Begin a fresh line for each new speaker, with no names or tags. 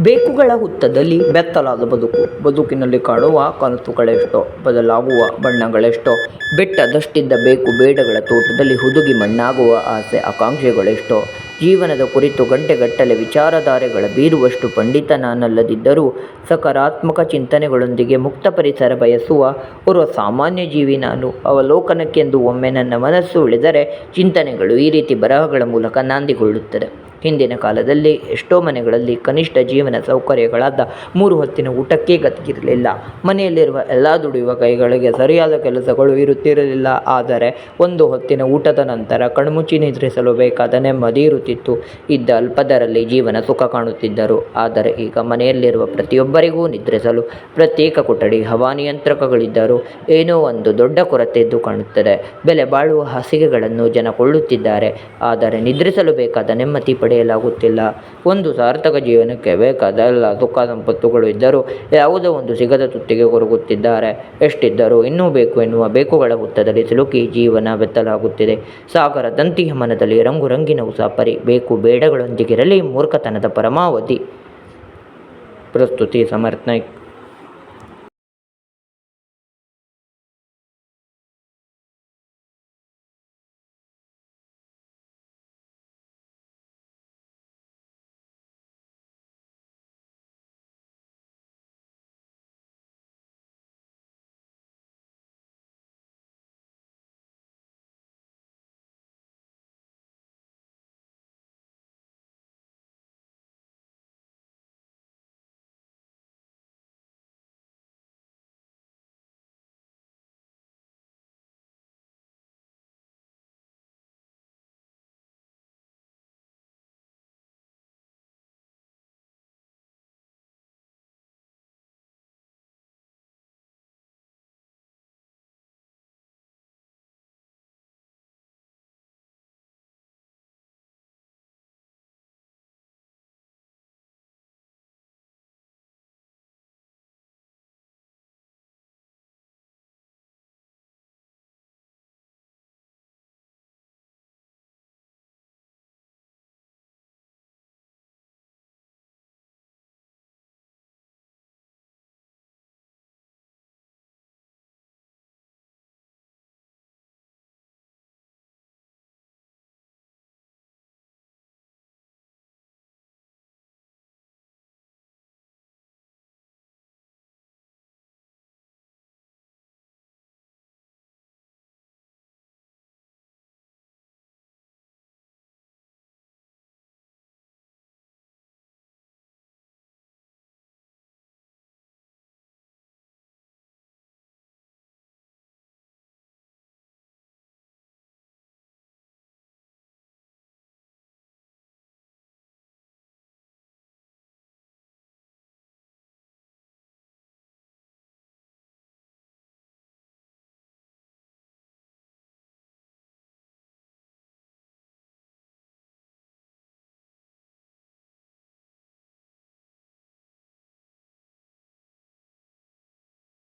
ಬೇಕುಗಳ ಹುತ್ತದಲ್ಲಿ ಬೆತ್ತಲಾದ ಬದುಕು. ಬದುಕಿನಲ್ಲಿ ಕಾಣುವ ಕನಸುಗಳೆಷ್ಟೋ, ಬದಲಾಗುವ ಬಣ್ಣಗಳೆಷ್ಟೋ, ಬೆಟ್ಟದಷ್ಟಿದ್ದ ಬೇಕು ಬೇಡಗಳ ತೋಟದಲ್ಲಿ ಹುದುಗಿ ಮಣ್ಣಾಗುವ ಆಸೆ, ಆಕಾಂಕ್ಷೆಗಳೆಷ್ಟೋ. ಜೀವನದ ಕುರಿತು ಗಂಟೆಗಟ್ಟಲೆ ವಿಚಾರಧಾರೆಗಳ ಬೀರುವಷ್ಟು ಪಂಡಿತ ನಾನಲ್ಲದಿದ್ದರೂ ಸಕಾರಾತ್ಮಕ ಚಿಂತನೆಗಳೊಂದಿಗೆ ಮುಕ್ತ ಪರಿಸರ ಬಯಸುವ ಓರ್ವ ಸಾಮಾನ್ಯ ಜೀವಿ ನಾನು. ಅವಲೋಕನಕ್ಕೆಂದು ಒಮ್ಮೆ ನನ್ನ ಮನಸ್ಸು ಉಳಿದರೆ ಚಿಂತನೆಗಳು ಈ ರೀತಿ ಬರಹಗಳ ಮೂಲಕ ನಾಂದಿಗೊಳ್ಳುತ್ತದೆ. ಹಿಂದಿನ ಕಾಲದಲ್ಲಿ ಎಷ್ಟೋ ಮನೆಗಳಲ್ಲಿ ಕನಿಷ್ಠ ಜೀವನ ಸೌಕರ್ಯಗಳಾದ ಮೂರು ಹೊತ್ತಿನ ಊಟಕ್ಕೇ ಗತಿಗಿರಲಿಲ್ಲ ಮನೆಯಲ್ಲಿರುವ ಎಲ್ಲ ದುಡಿಯುವ ಕೈಗಳಿಗೆ ಸರಿಯಾದ ಕೆಲಸಗಳು ಇರುತ್ತಿರಲಿಲ್ಲ. ಆದರೆ ಒಂದು ಹೊತ್ತಿನ ಊಟದ ನಂತರ ಕಣ್ಮುಚ್ಚಿ ನಿದ್ರಿಸಲು ಬೇಕಾದ ನೆಮ್ಮದಿ ಇರುತ್ತಿತ್ತು. ಇದ್ದ ಅಲ್ಪದರಲ್ಲಿ ಜೀವನ ಸುಖ ಕಾಣುತ್ತಿದ್ದರು. ಆದರೆ ಈಗ ಮನೆಯಲ್ಲಿರುವ ಪ್ರತಿಯೊಬ್ಬರಿಗೂ ನಿದ್ರಿಸಲು ಪ್ರತ್ಯೇಕ ಕೊಠಡಿ ಹವಾನಿಯಂತ್ರಕಗಳಿದ್ದರು ಏನೋ ಒಂದು ದೊಡ್ಡ ಕೊರತೆ ಎದ್ದು ಕಾಣುತ್ತದೆ. ಬೆಲೆ ಬಾಳುವ ಹಾಸಿಗೆಗಳನ್ನು ಜನ ಕೊಳ್ಳುತ್ತಿದ್ದಾರೆ. ಆದರೆ ನಿದ್ರಿಸಲು ಬೇಕಾದ ನೆಮ್ಮದಿ ಪಡೆಯಲಾಗುತ್ತಿಲ್ಲ. ಒಂದು ಸಾರ್ಥಕ ಜೀವನಕ್ಕೆ ಬೇಕಾದ ಎಲ್ಲ ಸುಖ ಸಂಪತ್ತುಗಳು ಇದ್ದರೂ ಯಾವುದೋ ಒಂದು ಸಿಗದ ತುತ್ತಿಗೆ ಕೊರಗುತ್ತಿದ್ದಾರೆ. ಎಷ್ಟಿದ್ದರೂ ಇನ್ನೂ ಬೇಕು ಎನ್ನುವ ಬೇಕುಗಳ ಹುತ್ತದಲ್ಲಿ ಸಿಲುಕಿ ಜೀವನ ಬೆತ್ತಲಾಗುತ್ತಿದೆ. ಸಾಗರ ದಂತಿಯ ಮನದಲ್ಲಿ ರಂಗುರಂಗಿನ ಉಸಾಪರಿ. ಬೇಕು ಬೇಡಗಳೊಂದಿಗಿರಲಿ ಮೂರ್ಖತನದ ಪರಮಾವಧಿ. ಪ್ರಸ್ತುತಿ ಸಮರ್ಥ್ ನಾಯ್ಕ್